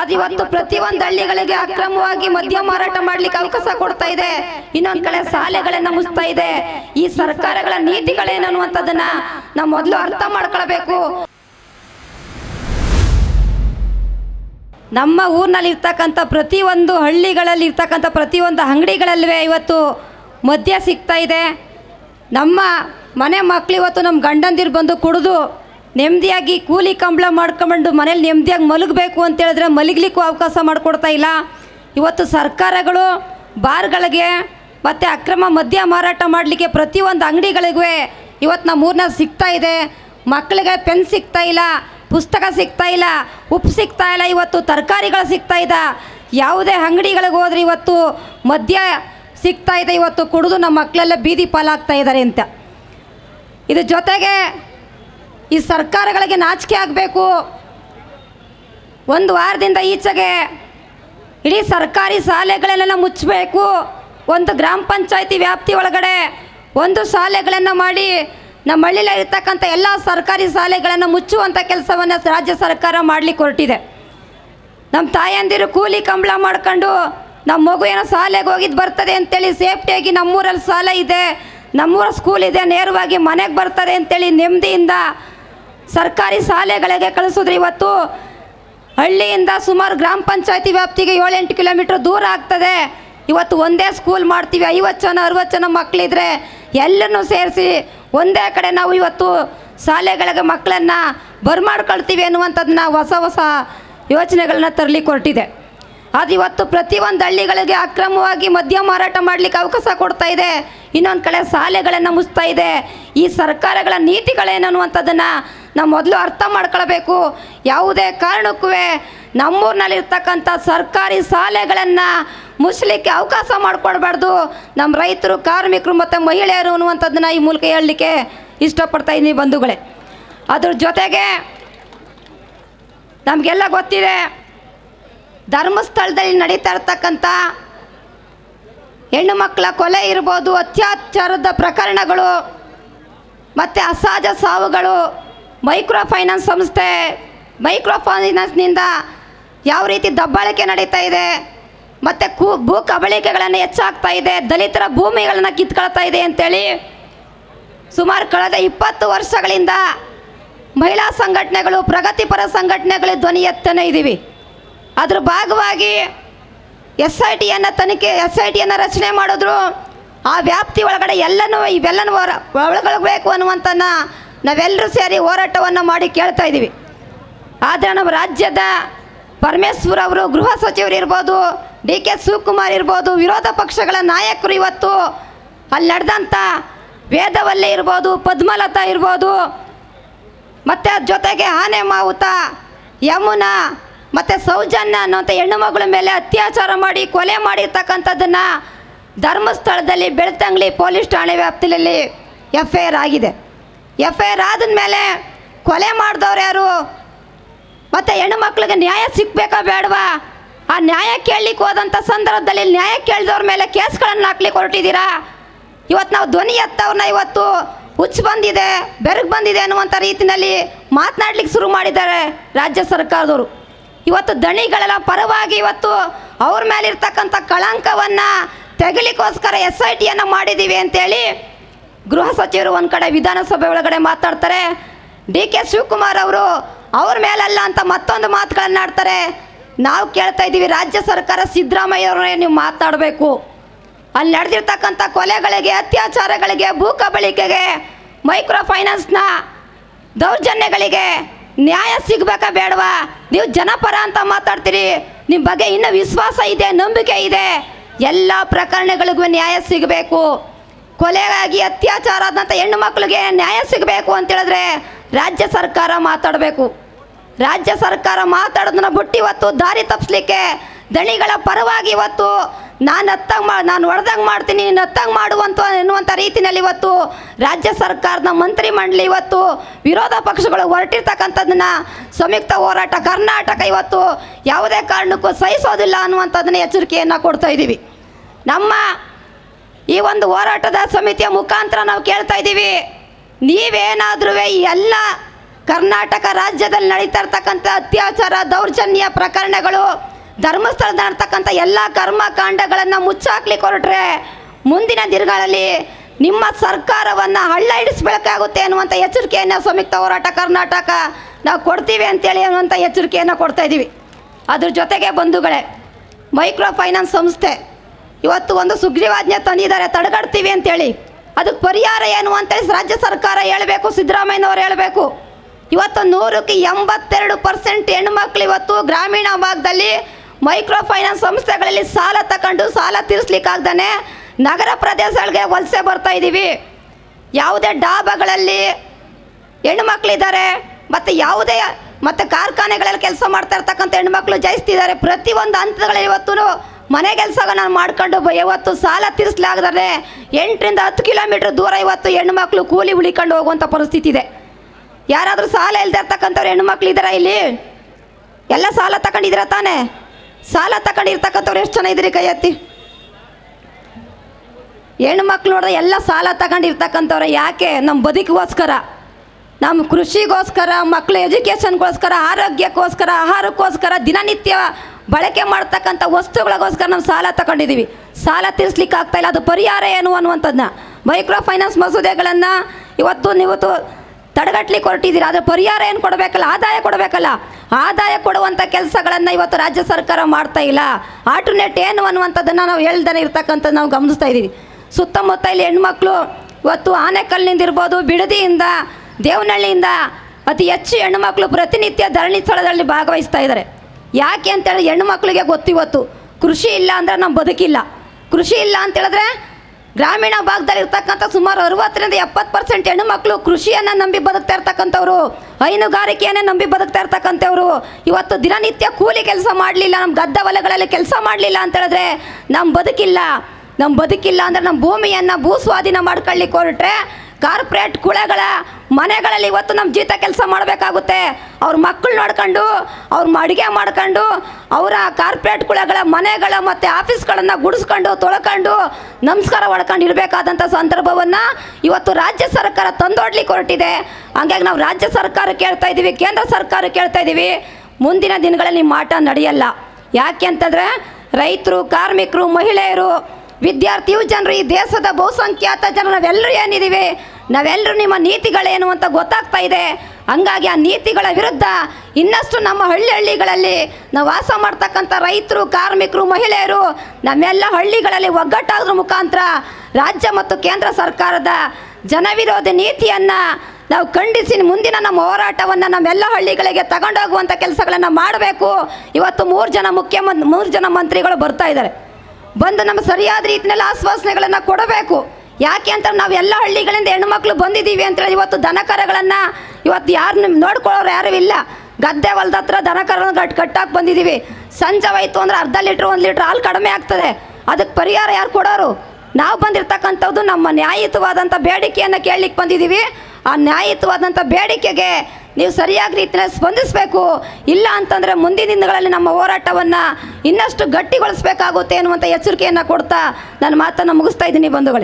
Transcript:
ಅದು ಇವತ್ತು ಒಂದು ಹಳ್ಳಿಗಳಿಗೆ ಅಕ್ರಮವಾಗಿ ಮದ್ಯ ಮಾರಾಟ ಮಾಡ್ಲಿಕ್ಕೆ ಅವಕಾಶ ಕೊಡ್ತಾ ಇದೆ. ಇನ್ನೊಂದ್ ಕಡೆ ಶಾಲೆಗಳನ್ನ ಮುಚ್ತಾ ಇದೆ. ಈ ಸರ್ಕಾರಗಳ ನೀತಿಗಳೇನು ನಾವು ಮೊದಲು ಅರ್ಥ ಮಾಡ್ಕೊಳ್ಬೇಕು. ನಮ್ಮ ಊರಿನಲ್ಲಿ ಇರ್ತಕ್ಕಂಥ ಪ್ರತಿಯೊಂದು ಹಳ್ಳಿಗಳಲ್ಲಿ ಇರ್ತಕ್ಕಂಥ ಪ್ರತಿಯೊಂದು ಅಂಗಡಿಗಳಲ್ವೇ ಇವತ್ತು ಮದ್ಯ ಸಿಗ್ತಾ ಇದೆ. ನಮ್ಮ ಮನೆ ಮಕ್ಕಳು ಇವತ್ತು ನಮ್ಮ ಗಂಡಂದಿರು ಬಂದು ಕುಡಿದು ನೆಮ್ಮದಿಯಾಗಿ ಕೂಲಿ ಕಂಬಳ ಮಾಡ್ಕೊಂಡು ಮನೇಲಿ ನೆಮ್ಮದಿಯಾಗಿ ಮಲಗಬೇಕು ಅಂತ ಹೇಳಿದ್ರೆ ಮಲಗಲಿಕ್ಕೂ ಅವಕಾಶ ಮಾಡಿಕೊಡ್ತಾ ಇಲ್ಲ. ಇವತ್ತು ಸರ್ಕಾರಗಳು ಬಾರ್ಗಳಿಗೆ ಮತ್ತು ಅಕ್ರಮ ಮದ್ಯ ಮಾರಾಟ ಮಾಡಲಿಕ್ಕೆ ಪ್ರತಿಯೊಂದು ಅಂಗಡಿಗಳಿಗೂ ಇವತ್ತು ನಮ್ಮ ಸಿಗ್ತಾ ಇದೆ. ಮಕ್ಕಳಿಗೆ ಪೆನ್ ಸಿಗ್ತಾ ಇಲ್ಲ, ಪುಸ್ತಕ ಸಿಗ್ತಾ ಇಲ್ಲ, ಉಪ್ಪು ಸಿಗ್ತಾ ಇಲ್ಲ, ಇವತ್ತು ತರಕಾರಿಗಳು ಸಿಗ್ತಾ ಇದೆ. ಯಾವುದೇ ಅಂಗಡಿಗಳಿಗೆ ಹೋದ್ರೆ ಇವತ್ತು ಮದ್ಯ ಸಿಗ್ತಾ ಇದೆ, ಇವತ್ತು ಕುಡಿದು ನಮ್ಮ ಮಕ್ಕಳೆಲ್ಲ ಬೀದಿ ಪಾಲಾಗ್ತಾ ಇದ್ದಾರೆ ಅಂತ. ಇದ್ರ ಜೊತೆಗೆ ಈ ಸರ್ಕಾರಗಳಿಗೆ ನಾಚಿಕೆ ಆಗಬೇಕು. ಒಂದು ವಾರದಿಂದ ಈಚೆಗೆ ಇಡೀ ಸರ್ಕಾರಿ ಶಾಲೆಗಳನ್ನೆಲ್ಲ ಮುಚ್ಚಬೇಕು. ಒಂದು ಗ್ರಾಮ ಪಂಚಾಯತಿ ವ್ಯಾಪ್ತಿ ಒಳಗಡೆ ಒಂದು ಶಾಲೆಗಳನ್ನು ಮಾಡಿ ನಮ್ಮ ಹಳ್ಳಿಲಿ ಇರ್ತಕ್ಕಂಥ ಎಲ್ಲ ಸರ್ಕಾರಿ ಶಾಲೆಗಳನ್ನು ಮುಚ್ಚುವಂಥ ಕೆಲಸವನ್ನು ರಾಜ್ಯ ಸರ್ಕಾರ ಮಾಡಲಿಕ್ಕೆ ಹೊರಟಿದೆ. ನಮ್ಮ ತಾಯಂದಿರು ಕೂಲಿ ಕಂಬಳ ಮಾಡ್ಕೊಂಡು ನಮ್ಮ ಮಗು ಏನೋ ಶಾಲೆಗೆ ಹೋಗಿದ್ದು ಬರ್ತದೆ ಅಂತೇಳಿ ಸೇಫ್ಟಿಯಾಗಿ ನಮ್ಮೂರಲ್ಲಿ ಶಾಲೆ ಇದೆ, ನಮ್ಮೂರ ಸ್ಕೂಲ್ ಇದೆ, ನೇರವಾಗಿ ಮನೆಗೆ ಬರ್ತದೆ ಅಂತೇಳಿ ನೆಮ್ಮದಿಯಿಂದ ಸರ್ಕಾರಿ ಶಾಲೆಗಳಿಗೆ ಕಳಿಸಿದ್ರೆ ಇವತ್ತು. ಹಳ್ಳಿಯಿಂದ ಸುಮಾರು ಗ್ರಾಮ ಪಂಚಾಯತಿ ವ್ಯಾಪ್ತಿಗೆ ಏಳೆಂಟು ಕಿಲೋಮೀಟ್ರ್ ದೂರ ಆಗ್ತದೆ. ಇವತ್ತು ಒಂದೇ ಸ್ಕೂಲ್ ಮಾಡ್ತೀವಿ, ಐವತ್ತು ಜನ, ಅರುವತ್ತು ಜನ ಮಕ್ಕಳಿದ್ರೆ ಎಲ್ಲನೂ ಸೇರಿಸಿ ಒಂದೇ ಕಡೆ ನಾವು ಇವತ್ತು ಶಾಲೆಗಳಿಗೆ ಮಕ್ಕಳನ್ನು ಬರ್ಮಾಡ್ಕೊಳ್ತೀವಿ ಅನ್ನುವಂಥದ್ದನ್ನ ಹೊಸ ಹೊಸ ಯೋಚನೆಗಳನ್ನ ತರಲಿಕ್ಕೆ ಹೊರಟಿದೆ ಅದು ಇವತ್ತು ಪ್ರತಿಯೊಂದು ಹಳ್ಳಿಗಳಿಗೆ ಅಕ್ರಮವಾಗಿ ಮದ್ಯ ಮಾರಾಟ ಮಾಡಲಿಕ್ಕೆ ಅವಕಾಶ ಕೊಡ್ತಾ ಇದೆ. ಇನ್ನೊಂದು ಕಡೆ ಶಾಲೆಗಳನ್ನು ಮುಚ್ತಾ ಇದೆ. ಈ ಸರ್ಕಾರಗಳ ನೀತಿಗಳೇನು ಅನ್ನುವಂಥದ್ದನ್ನು ನಾವು ಮೊದಲು ಅರ್ಥ ಮಾಡ್ಕೊಳ್ಬೇಕು. ಯಾವುದೇ ಕಾರಣಕ್ಕೂ ನಮ್ಮೂರಿನಲ್ಲಿರ್ತಕ್ಕಂಥ ಸರ್ಕಾರಿ ಶಾಲೆಗಳನ್ನು ಮುಚ್ಚಲಿಕ್ಕೆ ಅವಕಾಶ ಮಾಡಿಕೊಡ್ಬಾರ್ದು ನಮ್ಮ ರೈತರು, ಕಾರ್ಮಿಕರು ಮತ್ತು ಮಹಿಳೆಯರು ಅನ್ನುವಂಥದ್ದನ್ನ ಈ ಮೂಲಕ ಹೇಳಲಿಕ್ಕೆ ಇಷ್ಟಪಡ್ತಾ ಇದ್ದೀನಿ ಬಂಧುಗಳೇ. ಅದ್ರ ಜೊತೆಗೆ ನಮಗೆಲ್ಲ ಗೊತ್ತಿದೆ, ಧರ್ಮಸ್ಥಳದಲ್ಲಿ ನಡೀತಾ ಇರ್ತಕ್ಕಂಥ ಹೆಣ್ಣು ಮಕ್ಕಳ ಕೊಲೆ ಇರ್ಬೋದು, ಅತ್ಯಾಚಾರದ ಪ್ರಕರಣಗಳು, ಮತ್ತು ಅಸಹಜ ಸಾವುಗಳು ಮೈಕ್ರೋ ಫೈನಾನ್ಸ್ ಸಂಸ್ಥೆ ಮೈಕ್ರೋ ಫೈನಾನ್ಸ್ನಿಂದ ಯಾವ ರೀತಿ ದಬ್ಬಾಳಿಕೆ ನಡೀತಾ ಇದೆ, ಮತ್ತು ಕೂ, ಭೂ ಕಬಳಿಕೆಗಳನ್ನು ಹೆಚ್ಚಾಗ್ತಾ ಇದೆ, ದಲಿತರ ಭೂಮಿಗಳನ್ನು ಕಿತ್ಕೊಳ್ತಾ ಇದೆ ಅಂತೇಳಿ ಸುಮಾರು ಕಳೆದ ಇಪ್ಪತ್ತು ವರ್ಷಗಳಿಂದ ಮಹಿಳಾ ಸಂಘಟನೆಗಳು, ಪ್ರಗತಿಪರ ಸಂಘಟನೆಗಳು ಧ್ವನಿ ಎತ್ತನೇ ಇದ್ದೀವಿ. ಅದ್ರ ಭಾಗವಾಗಿ ಎಸ್ ಐ ಟಿಯನ್ನು ತನಿಖೆ ಎಸ್ ಐ ಟಿಯನ್ನು ರಚನೆ ಮಾಡಿದ್ರು. ಆ ವ್ಯಾಪ್ತಿ ಒಳಗಡೆ ಎಲ್ಲನೂ, ಇವೆಲ್ಲನೂ ಹೊರ ಅನ್ನುವಂಥ ನಾವೆಲ್ಲರೂ ಸೇರಿ ಹೋರಾಟವನ್ನು ಮಾಡಿ ಕೇಳ್ತಾ ಇದ್ದೀವಿ. ಆದರೆ ನಮ್ಮ ರಾಜ್ಯದ ಪರಮೇಶ್ವರ್ ಅವರು, ಗೃಹ ಸಚಿವರು ಇರ್ಬೋದು, ಡಿ ಕೆ ಶಿವಕುಮಾರ್ ಇರ್ಬೋದು, ವಿರೋಧ ಪಕ್ಷಗಳ ನಾಯಕರು ಇವತ್ತು ಅಲ್ಲಿ ನಡೆದಂಥ ವೇದವಲ್ಲೇ ಇರ್ಬೋದು, ಪದ್ಮಲತಾ ಇರ್ಬೋದು, ಮತ್ತು ಜೊತೆಗೆ ಆನೆ ಮಾವುತ, ಯಮುನಾ, ಮತ್ತು ಸೌಜನ್ಯ ಅನ್ನೋಂಥ ಹೆಣ್ಣು ಮಗಳ ಮೇಲೆ ಅತ್ಯಾಚಾರ ಮಾಡಿ, ಕೊಲೆ ಮಾಡಿರ್ತಕ್ಕಂಥದ್ದನ್ನು ಧರ್ಮಸ್ಥಳದಲ್ಲಿ ಬೆಳ್ತಂಗ್ಲಿ ಪೊಲೀಸ್ ಠಾಣೆ ವ್ಯಾಪ್ತಿಯಲ್ಲಿ ಎಫ್ ಐ ಆರ್ ಆಗಿದೆ. ಎಫ್ ಐ ಆರ್ ಆದಮೇಲೆ ಕೊಲೆ ಮಾಡಿದವ್ರು ಯಾರು? ಮತ್ತು ಹೆಣ್ಣು ಮಕ್ಳಿಗೆ ನ್ಯಾಯ ಸಿಕ್ಕಬೇಕಾ ಬೇಡವಾ? ಆ ನ್ಯಾಯ ಕೇಳಲಿಕ್ಕೆ ಹೋದಂಥ ಸಂದರ್ಭದಲ್ಲಿ ನ್ಯಾಯ ಕೇಳಿದವ್ರ ಮೇಲೆ ಕೇಸ್ಗಳನ್ನು ಹಾಕ್ಲಿಕ್ಕೆ ಹೊರಟಿದ್ದೀರಾ? ಇವತ್ತು ನಾವು ಧ್ವನಿ ಎತ್ತವ್ರನ್ನ ಇವತ್ತು ಹುಚ್ಚು ಬಂದಿದೆ, ಬೆರಗು ಬಂದಿದೆ ಅನ್ನುವಂಥ ರೀತಿಯಲ್ಲಿ ಮಾತನಾಡ್ಲಿಕ್ಕೆ ಶುರು ಮಾಡಿದ್ದಾರೆ ರಾಜ್ಯ ಸರ್ಕಾರದವರು. ಇವತ್ತು ದಣಿಗಳೆಲ್ಲ ಪರವಾಗಿ ಇವತ್ತು ಅವ್ರ ಮೇಲಿರ್ತಕ್ಕಂಥ ಕಳಂಕವನ್ನು ತೆಗಿಲಿಕ್ಕೋಸ್ಕರ ಎಸ್ ಐ ಟಿಯನ್ನು ಮಾಡಿದ್ದೀವಿ ಅಂತೇಳಿ ಗೃಹ ಸಚಿವರು ಒಂದು ಕಡೆ ವಿಧಾನಸಭೆ ಒಳಗಡೆ ಮಾತಾಡ್ತಾರೆ. ಡಿ ಕೆ ಶಿವಕುಮಾರ್ ಅವರು, ಅವ್ರ ಮೇಲಲ್ಲ ಅಂತ ಮತ್ತೊಂದು ಮಾತುಗಳನ್ನ ಆಡ್ತಾರೆ ನಾವು ಕೇಳ್ತಾ ಇದ್ದೀವಿ, ರಾಜ್ಯ ಸರ್ಕಾರ ಸಿದ್ದರಾಮಯ್ಯ ಅವರೇ ನೀವು ಮಾತಾಡಬೇಕು. ಅಲ್ಲಿ ನಡೆದಿರ್ತಕ್ಕಂಥ ಕೊಲೆಗಳಿಗೆ, ಅತ್ಯಾಚಾರಗಳಿಗೆ ಭೂ ಕಬಳಿಕೆಗೆ ಮೈಕ್ರೋ ಫೈನಾನ್ಸ್ನ ದೌರ್ಜನ್ಯಗಳಿಗೆ ನ್ಯಾಯ ಸಿಗಬೇಕಾ ಬೇಡವಾ? ನೀವು ಜನಪರ ಅಂತ ಮಾತಾಡ್ತೀರಿ. ನಿಮ್ಮ ಬಗ್ಗೆ ಇನ್ನೂ ವಿಶ್ವಾಸ ಇದೆ, ನಂಬಿಕೆ ಇದೆ. ಎಲ್ಲ ಪ್ರಕರಣಗಳಿಗೂ ನ್ಯಾಯ ಸಿಗಬೇಕು. ಕೊಲೆಗಾಗಿ ಅತ್ಯಾಚಾರ ಆದಂಥ ಹೆಣ್ಣು ಮಕ್ಕಳಿಗೆ ನ್ಯಾಯ ಸಿಗಬೇಕು ಅಂತೇಳಿದ್ರೆ ರಾಜ್ಯ ಸರ್ಕಾರ ಮಾತಾಡಬೇಕು. ರಾಜ್ಯ ಸರ್ಕಾರ ಮಾತಾಡೋದನ್ನ ಬುಟ್ಟಿ ಇವತ್ತು ದಾರಿ ತಪ್ಪಿಸ್ಲಿಕ್ಕೆ ದಣಿಗಳ ಪರವಾಗಿ ಇವತ್ತು ನಾನು ಅತ್ತಂಗೆ ಮಾ, ನಾನು ಹೊಡೆದಂಗೆ ಮಾಡ್ತೀನಿ, ನೀನು ಹತ್ತಂಗೆ ಮಾಡುವಂಥ ಎನ್ನುವಂಥ ರೀತಿಯಲ್ಲಿ ಇವತ್ತು ರಾಜ್ಯ ಸರ್ಕಾರದ ಮಂತ್ರಿ ಮಂಡಳಿ ಇವತ್ತು ವಿರೋಧ ಪಕ್ಷಗಳು ಹೊರಟಿರ್ತಕ್ಕಂಥದ್ದನ್ನು ಸಂಯುಕ್ತ ಹೋರಾಟ ಕರ್ನಾಟಕ ಇವತ್ತು ಯಾವುದೇ ಕಾರಣಕ್ಕೂ ಸಹಿಸೋದಿಲ್ಲ ಅನ್ನುವಂಥದ್ದನ್ನ ಎಚ್ಚರಿಕೆಯನ್ನು ಕೊಡ್ತಾ ಇದ್ದೀವಿ. ನಮ್ಮ ಈ ಒಂದು ಹೋರಾಟದ ಸಮಿತಿಯ ಮುಖಾಂತರ ನಾವು ಕೇಳ್ತಾ ಇದ್ದೀವಿ. ನೀವೇನಾದ್ರೂ ಎಲ್ಲ ಕರ್ನಾಟಕ ರಾಜ್ಯದಲ್ಲಿ ನಡೀತಾ ಇರ್ತಕ್ಕಂಥ ಅತ್ಯಾಚಾರ ದೌರ್ಜನ್ಯ ಪ್ರಕರಣಗಳು ಧರ್ಮಸ್ಥಳದ ನಡ್ತಕ್ಕಂಥ ಎಲ್ಲ ಕರ್ಮಕಾಂಡಗಳನ್ನು ಮುಚ್ಚಾಕ್ಲಿಕ್ಕೆ ಹೊರಟ್ರೆ ಮುಂದಿನ ದಿನಗಳಲ್ಲಿ ನಿಮ್ಮ ಸರ್ಕಾರವನ್ನು ಹಳ್ಳ ಹಿಡಿಸ್ಬೇಕಾಗುತ್ತೆ ಅನ್ನುವಂಥ ಎಚ್ಚರಿಕೆಯನ್ನು ಸಂಯುಕ್ತ ಹೋರಾಟ ಕರ್ನಾಟಕ ನಾವು ಕೊಡ್ತೀವಿ ಅಂತೇಳಿ ಅನ್ನುವಂಥ ಎಚ್ಚರಿಕೆಯನ್ನು ಕೊಡ್ತಾ ಇದ್ದೀವಿ. ಅದ್ರ ಜೊತೆಗೆ ಬಂಧುಗಳೇ, ಮೈಕ್ರೋ ಫೈನಾನ್ಸ್ ಸಂಸ್ಥೆ ಇವತ್ತು ಒಂದು ಸುಗ್ರೀವಾಜ್ಞೆ ತಂದಿದ್ದಾರೆ ತಡೆಗಟ್ತೀವಿ ಅಂತೇಳಿ. ಅದಕ್ಕೆ ಪರಿಹಾರ ಏನು ಅಂತೇಳಿ ರಾಜ್ಯ ಸರ್ಕಾರ ಹೇಳಬೇಕು, ಸಿದ್ದರಾಮಯ್ಯನವ್ರು ಹೇಳಬೇಕು. ಇವತ್ತು ನೂರಕ್ಕೆ ಎಂಬತ್ತೆರಡು ಪರ್ಸೆಂಟ್ ಹೆಣ್ಮಕ್ಳು ಇವತ್ತು ಗ್ರಾಮೀಣ ಭಾಗದಲ್ಲಿ ಮೈಕ್ರೋ ಫೈನಾನ್ಸ್ ಸಂಸ್ಥೆಗಳಲ್ಲಿ ಸಾಲ ತಗೊಂಡು ಸಾಲ ತೀರಿಸ್ಲಿಕ್ಕಾಗ್ದಾನೆ ನಗರ ಪ್ರದೇಶಗಳಿಗೆ ವಲಸೆ ಬರ್ತಾ ಇದ್ದೀವಿ. ಯಾವುದೇ ಡಾಬಾಗಳಲ್ಲಿ ಹೆಣ್ಮಕ್ಳಿದ್ದಾರೆ, ಮತ್ತು ಯಾವುದೇ, ಮತ್ತು ಕಾರ್ಖಾನೆಗಳಲ್ಲಿ ಕೆಲಸ ಮಾಡ್ತಾ ಇರ್ತಕ್ಕಂಥ ಹೆಣ್ಮಕ್ಳು ಜಯಿಸ್ತಿದ್ದಾರೆ. ಪ್ರತಿಯೊಂದು ಹಂತಗಳಲ್ಲಿ ಇವತ್ತು ಮನೆ ಕೆಲಸಗ ನಾನು ಮಾಡ್ಕೊಂಡು ಇವತ್ತು ಸಾಲ ತೀರಿಸ್ಲಾಗ್ದರೆ ಎಂಟರಿಂದ ಹತ್ತು ಕಿಲೋಮೀಟ್ರ್ ದೂರ ಇವತ್ತು ಹೆಣ್ಮಕ್ಳು ಕೂಲಿ ಉಳಿಕೊಂಡು ಹೋಗುವಂಥ ಪರಿಸ್ಥಿತಿ ಇದೆ. ಯಾರಾದರೂ ಸಾಲ ಇಲ್ಲದೆ ಇರ್ತಕ್ಕಂಥವ್ರು ಹೆಣ್ಮಕ್ಳು ಇದ್ದಾರಾ ಇಲ್ಲಿ? ಎಲ್ಲ ಸಾಲ ತಗೊಂಡಿದ್ದೀರಾ ತಾನೇ? ಸಾಲ ತಗೊಂಡಿರ್ತಕ್ಕಂಥವ್ರು ಎಷ್ಟು ಜನ ಇದ್ದೀರಿ ಕೈ ಎತ್ತಿ ಹೆಣ್ಮಕ್ಳು ನೋಡಿದ್ರೆ ಎಲ್ಲ ಸಾಲ ತಗೊಂಡಿರ್ತಕ್ಕಂಥವ್ರು ಯಾಕೆ? ನಮ್ಮ ಬದುಕಿಗೋಸ್ಕರ ನಮ್ಮ ಕೃಷಿಗೋಸ್ಕರ ಮಕ್ಕಳ ಎಜುಕೇಷನ್ಗೋಸ್ಕರ ಆರೋಗ್ಯಕ್ಕೋಸ್ಕರ, ಆಹಾರಕ್ಕೋಸ್ಕರ ದಿನನಿತ್ಯ ಬಳಕೆ ಮಾಡ್ತಕ್ಕಂಥ ವಸ್ತುಗಳಿಗೋಸ್ಕರ ನಾವು ಸಾಲ ತಗೊಂಡಿದ್ದೀವಿ. ಸಾಲ ತೀರಿಸ್ಲಿಕ್ಕೆ ಇಲ್ಲ. ಅದು ಪರಿಹಾರ ಏನು ಅನ್ನುವಂಥದ್ದನ್ನ ಮೈಕ್ರೋ ಫೈನಾನ್ಸ್ ಮಸೂದೆಗಳನ್ನು ಇವತ್ತು ನೀವತ್ತು ತಡೆಗಟ್ಟಲಿಕ್ಕೆ ಹೊರಟಿದ್ದೀರಿ. ಆದರೆ ಪರಿಹಾರ ಏನು ಕೊಡಬೇಕಲ್ಲ? ಆದಾಯ ಕೊಡಬೇಕಲ್ಲ? ಆದಾಯ ಕೊಡುವಂಥ ಕೆಲಸಗಳನ್ನು ಇವತ್ತು ರಾಜ್ಯ ಸರ್ಕಾರ ಮಾಡ್ತಾ ಇಲ್ಲ. ಆಲ್ಟರ್ನೇಟ್ ಏನು ಅನ್ನುವಂಥದ್ದನ್ನು ನಾವು ಹೇಳ್ದೇ ಇರ್ತಕ್ಕಂಥದ್ದು ನಾವು ಗಮನಿಸ್ತಾ ಇದ್ದೀವಿ. ಸುತ್ತಮುತ್ತ ಇಲ್ಲಿ ಹೆಣ್ಮಕ್ಳು ಇವತ್ತು ಆನೆಕಲ್ಲಿನಿಂದ ಇರ್ಬೋದು, ಬಿಡದಿಯಿಂದ, ದೇವನಹಳ್ಳಿಯಿಂದ ಅತಿ ಹೆಚ್ಚು ಹೆಣ್ಣುಮಕ್ಳು ಪ್ರತಿನಿತ್ಯ ಧರಣಿ ಸ್ಥಳದಲ್ಲಿ ಭಾಗವಹಿಸ್ತಾ ಇದ್ದಾರೆ. ಯಾಕೆ ಅಂತೇಳಿ ಹೆಣ್ಣು ಮಕ್ಕಳಿಗೆ ಗೊತ್ತಿವತ್ತು ಕೃಷಿ ಇಲ್ಲ ಅಂದರೆ ನಮ್ಮ ಬದುಕಿಲ್ಲ. ಕೃಷಿ ಇಲ್ಲ ಅಂತೇಳಿದ್ರೆ ಗ್ರಾಮೀಣ ಭಾಗದಲ್ಲಿ ಇರ್ತಕ್ಕಂಥ ಸುಮಾರು ಅರವತ್ತರಿಂದ ಎಪ್ಪತ್ತು ಪರ್ಸೆಂಟ್ ಹೆಣ್ಣು ಮಕ್ಕಳು ಕೃಷಿಯನ್ನು ನಂಬಿ ಬದುಕ್ತಾ ಇರ್ತಕ್ಕಂಥವ್ರು, ಹೈನುಗಾರಿಕೆಯನ್ನೇ ನಂಬಿ ಬದುಕ್ತಾ ಇರ್ತಕ್ಕಂಥವ್ರು. ಇವತ್ತು ದಿನನಿತ್ಯ ಕೂಲಿ ಕೆಲಸ ಮಾಡಲಿಲ್ಲ ನಮ್ಮ ಗದ್ದೆ ಹೊಲಗಳಲ್ಲಿ ಕೆಲಸ ಮಾಡಲಿಲ್ಲ ಅಂತೇಳಿದ್ರೆ ನಮ್ಮ ಬದುಕಿಲ್ಲ. ನಮ್ಮ ಬದುಕಿಲ್ಲ ಅಂದರೆ ನಮ್ಮ ಭೂಮಿಯನ್ನು ಭೂ ಸ್ವಾಧೀನ ಮಾಡ್ಕೊಳ್ಳಿಕ್ಕೆ ಹೊರಟ್ರೆ ಕಾರ್ಪೊರೇಟ್ ಕುಳೆಗಳ ಮನೆಗಳಲ್ಲಿ ಇವತ್ತು ನಮ್ಮ ಜೀತ ಕೆಲಸ ಮಾಡಬೇಕಾಗುತ್ತೆ. ಅವ್ರ ಮಕ್ಕಳು ನೋಡ್ಕೊಂಡು, ಅವ್ರ ಅಡುಗೆ ಮಾಡ್ಕೊಂಡು, ಅವರ ಕಾರ್ಪೊರೇಟ್ ಕುಳಗಳ ಮನೆಗಳ ಮತ್ತು ಆಫೀಸ್ಗಳನ್ನು ಗುಡಿಸ್ಕೊಂಡು, ತೊಳ್ಕೊಂಡು, ನಮಸ್ಕಾರ ಮಾಡ್ಕೊಂಡು ಇರಬೇಕಾದಂಥ ಸಂದರ್ಭವನ್ನು ಇವತ್ತು ರಾಜ್ಯ ಸರ್ಕಾರ ತಂದೊಡ್ಲಿಕ್ಕೆ ಹೊರಟಿದೆ. ಹಂಗಾಗಿ ನಾವು ರಾಜ್ಯ ಸರ್ಕಾರ ಕೇಳ್ತಾ ಇದ್ದೀವಿ, ಕೇಂದ್ರ ಸರ್ಕಾರ ಕೇಳ್ತಾ ಇದ್ದೀವಿ. ಮುಂದಿನ ದಿನಗಳಲ್ಲಿ ಮಾಟ ನಡೆಯಲ್ಲ. ಯಾಕೆ ಅಂತಂದರೆ ರೈತರು, ಕಾರ್ಮಿಕರು, ಮಹಿಳೆಯರು ವಿದ್ಯಾರ್ಥಿ ಜನರು ಈ ದೇಶದ ಬಹುಸಂಖ್ಯಾತ ಜನ ನಾವೆಲ್ಲರೂ ಏನಿದ್ದೀವಿ? ನಾವೆಲ್ಲರೂ ನಿಮ್ಮ ನೀತಿಗಳೇನು ಅಂತ ಗೊತ್ತಾಗ್ತಾ ಇದೆ. ಹಂಗಾಗಿ ಆ ನೀತಿಗಳ ವಿರುದ್ಧ ಇನ್ನಷ್ಟು ನಮ್ಮ ಹಳ್ಳಿ ಹಳ್ಳಿಗಳಲ್ಲಿ ನಾವು ವಾಸ ಮಾಡ್ತಕ್ಕಂಥ ರೈತರು, ಕಾರ್ಮಿಕರು, ಮಹಿಳೆಯರು, ನಮ್ಮೆಲ್ಲ ಹಳ್ಳಿಗಳಲ್ಲಿ ಒಗ್ಗಟ್ಟಾದ್ರ ಮುಖಾಂತರ ರಾಜ್ಯ ಮತ್ತು ಕೇಂದ್ರ ಸರ್ಕಾರದ ಜನವಿರೋಧಿ ನೀತಿಯನ್ನು ನಾವು ಖಂಡಿಸಿ ಮುಂದಿನ ನಮ್ಮ ಹೋರಾಟವನ್ನು ನಮ್ಮೆಲ್ಲ ಹಳ್ಳಿಗಳಿಗೆ ತಗೊಂಡೋಗುವಂಥ ಕೆಲಸಗಳನ್ನು ಮಾಡಬೇಕು. ಇವತ್ತು ಮೂರು ಜನ ಮುಖ್ಯಮಂತ್ರಿ ಮೂರು ಜನ ಮಂತ್ರಿಗಳು ಬರ್ತಾ ಇದ್ದಾರೆ. ಬಂದು ನಮ್ಮ ಸರಿಯಾದ ರೀತಿಯಲ್ಲಿ ಆಶ್ವಾಸನೆಗಳನ್ನು ಕೊಡಬೇಕು. ಯಾಕೆ ಅಂತ ನಾವು ಎಲ್ಲ ಹಳ್ಳಿಗಳಿಂದ ಹೆಣ್ಮಕ್ಳು ಬಂದಿದ್ದೀವಿ ಅಂತೇಳಿ ಇವತ್ತು ದನಕರಗಳನ್ನು ಇವತ್ತು ಯಾರು ನೋಡ್ಕೊಳ್ಳೋರು ಯಾರೂ ಇಲ್ಲ. ಗದ್ದೆ ಹೊಲ್ದ ಹತ್ರ ದನಕರನ್ನು ಗಟ್ ಕಟ್ಟಾಕಿ ಬಂದಿದ್ದೀವಿ. ಸಂಜೆ ಹೋಯ್ತು ಅಂದರೆ ಅರ್ಧ ಲೀಟ್ರ್, ಒಂದು ಲೀಟ್ರ್ ಹಾಲು ಕಡಿಮೆ ಆಗ್ತದೆ. ಅದಕ್ಕೆ ಪರಿಹಾರ ಯಾರು ಕೊಡೋರು? ನಾವು ಬಂದಿರತಕ್ಕಂಥದ್ದು ನಮ್ಮ ನ್ಯಾಯಯುತವಾದಂಥ ಬೇಡಿಕೆಯನ್ನು ಕೇಳಲಿಕ್ಕೆ ಬಂದಿದ್ದೀವಿ. ಆ ನ್ಯಾಯಯುತವಾದಂಥ ಬೇಡಿಕೆಗೆ ನೀವು ಸರಿಯಾಗಿ ರೀತಿಯಲ್ಲಿ ಸ್ಪಂದಿಸಬೇಕು. ಇಲ್ಲ ಅಂತಂದರೆ ಮುಂದಿನ ದಿನಗಳಲ್ಲಿ ನಮ್ಮ ಹೋರಾಟವನ್ನು ಇನ್ನಷ್ಟು ಗಟ್ಟಿಗೊಳಿಸಬೇಕಾಗುತ್ತೆ ಅನ್ನುವಂಥ ಎಚ್ಚರಿಕೆಯನ್ನು ಕೊಡ್ತಾ ನನ್ನ ಮಾತನ್ನು ಮುಗಿಸ್ತಾ ಇದ್ದೀನಿ ಬಂಧುಗಳೇ.